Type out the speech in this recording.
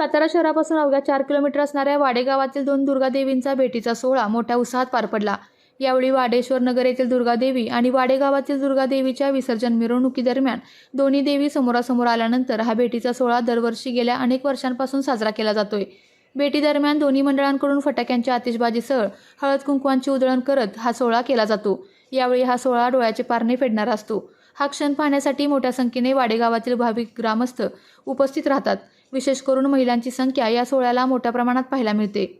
सातारा शहरापासून अवघ्या चार किलोमीटर असणाऱ्या वाडेगावातील दोन दुर्गादेवींचा भेटीचा सोहळा मोठ्या उत्साहात पार पडला. यावेळी वाडेश्वर नगर येथील दुर्गादेवी आणि वाडेगावातील दुर्गादेवीच्या विसर्जन मिरवणुकीदरम्यान दोन्ही देवी समोरासमोर आल्यानंतर हा भेटीचा सोहळा दरवर्षी गेल्या अनेक वर्षांपासून साजरा केला जातोय. भेटीदरम्यान दोन्ही मंडळांकडून फटाक्यांच्या आतिषबाजीसह हळद कुंकवांची उधळण करत हा सोहळा केला जातो. यावेळी हा सोहळा डोळ्याचे पारणे फेडणारा असतो. हा क्षण पाहण्यासाठी मोठ्या संख्येने वाडेगावातील भाविक ग्रामस्थ उपस्थित राहतात. विशेष करून महिलांची संख्या या सोहळ्याला मोठ्या प्रमाणात पाहायला मिळते.